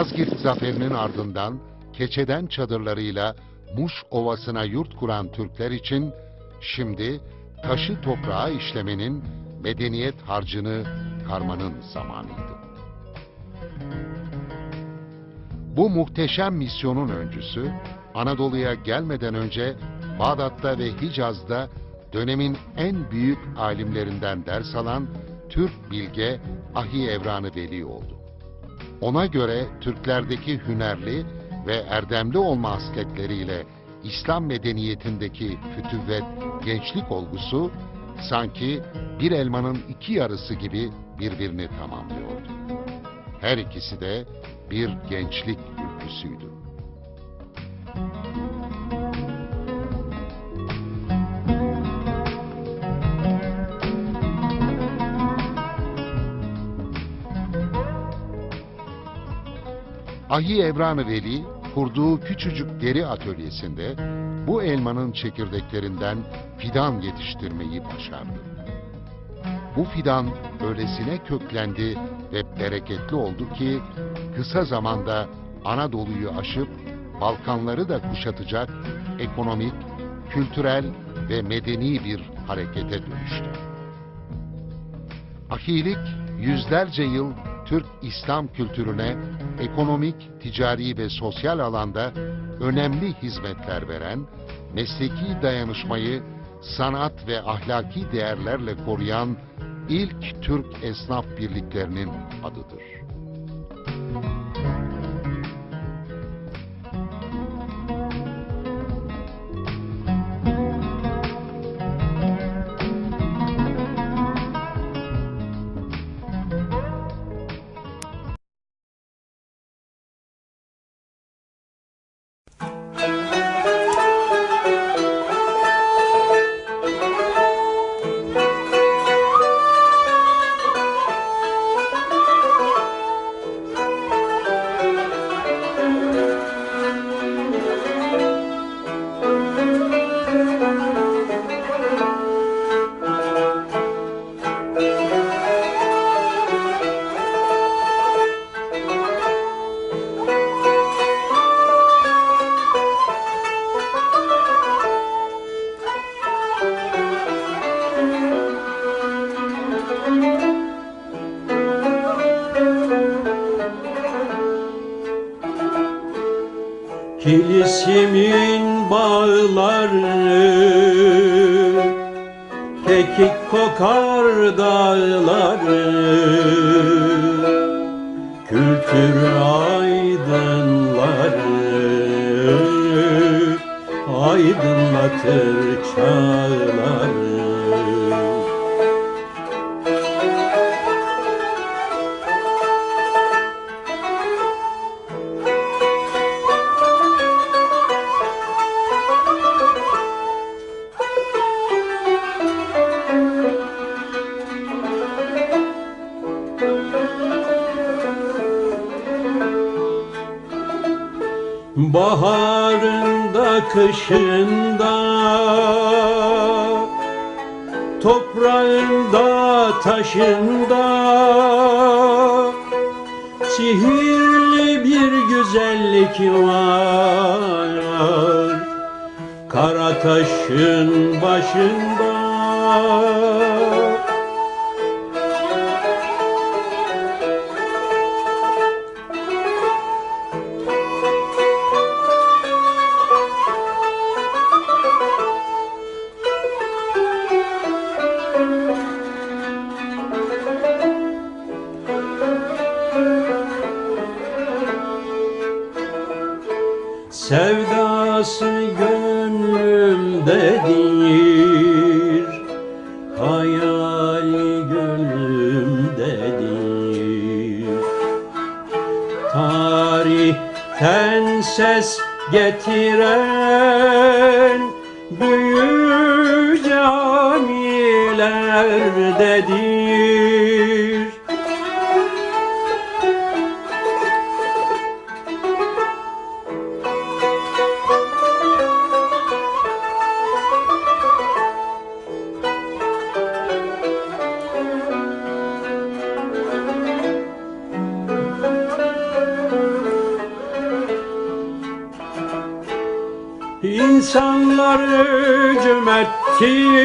Malazgirt zaferinin ardından keçeden çadırlarıyla Muş Ovası'na yurt kuran Türkler için şimdi taşı toprağa işlemenin medeniyet harcını karmanın zamanıydı. Bu muhteşem misyonun öncüsü Anadolu'ya gelmeden önce Bağdat'ta ve Hicaz'da dönemin en büyük alimlerinden ders alan Türk bilge Ahi Evranı Veli oldu. Ona göre Türklerdeki hünerli ve erdemli olma hasletleriyle İslam medeniyetindeki fütüvvet, gençlik olgusu sanki bir elmanın iki yarısı gibi birbirini tamamlıyordu. Her ikisi de bir gençlik ülküsüydü. Ahi Evran-ı Veli kurduğu küçücük deri atölyesinde bu elmanın çekirdeklerinden fidan yetiştirmeyi başardı. Bu fidan öylesine köklendi ve bereketli oldu ki kısa zamanda Anadolu'yu aşıp Balkanları da kuşatacak ekonomik, kültürel ve medeni bir harekete dönüştü. Ahilik yüzlerce yıl Türk İslam kültürüne ekonomik, ticari ve sosyal alanda önemli hizmetler veren, mesleki dayanışmayı sanat ve ahlaki değerlerle koruyan ilk Türk esnaf birliklerinin adıdır. Kilisimin bağları Kekik kokar dağları Kültür aydınları Aydınlatır çağları kışında Toprağında taşında Sihirli bir güzellik var. Kara taşın başında gönlümdedir Hayali gönlümdedir Tarihten ses getiren Büyük camilerdedir cömerttir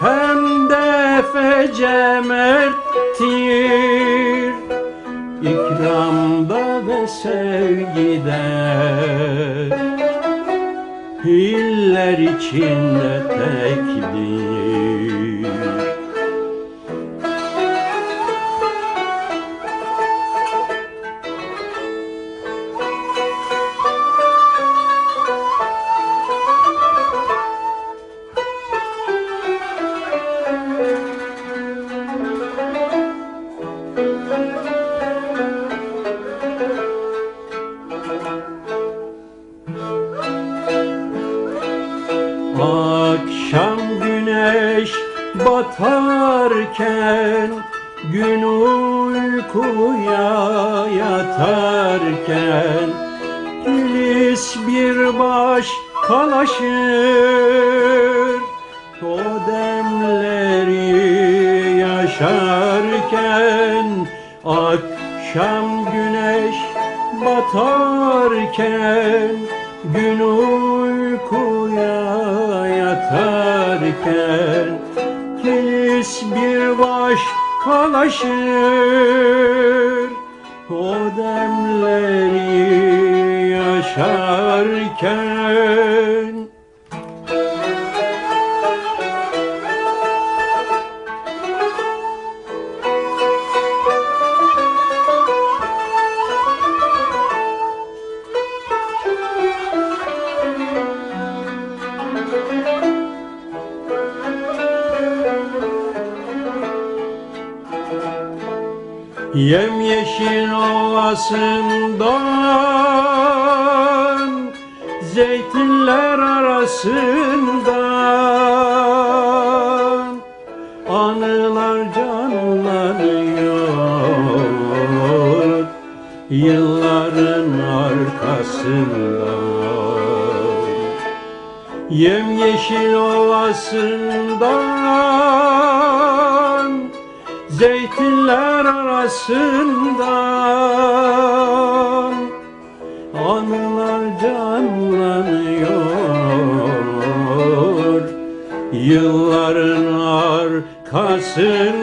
Hem de fecemerttir İkramda ve sevgide Hiller içinde tekdir Akşam güneş batarken Gün uykuya yatarken Kilis bir baş kalaşır O demleri yaşarken Akşam güneş batarken Gün uykuya yatarken Kilis bir baş kalaşır. O demleri yaşarken Yemyeşil ovasından Zeytinler arasından Anılar canlanıyor. Yılların arkasından Yemyeşil ovasından Zeytinler arasından Anılar canlanıyor. Yılların arkasından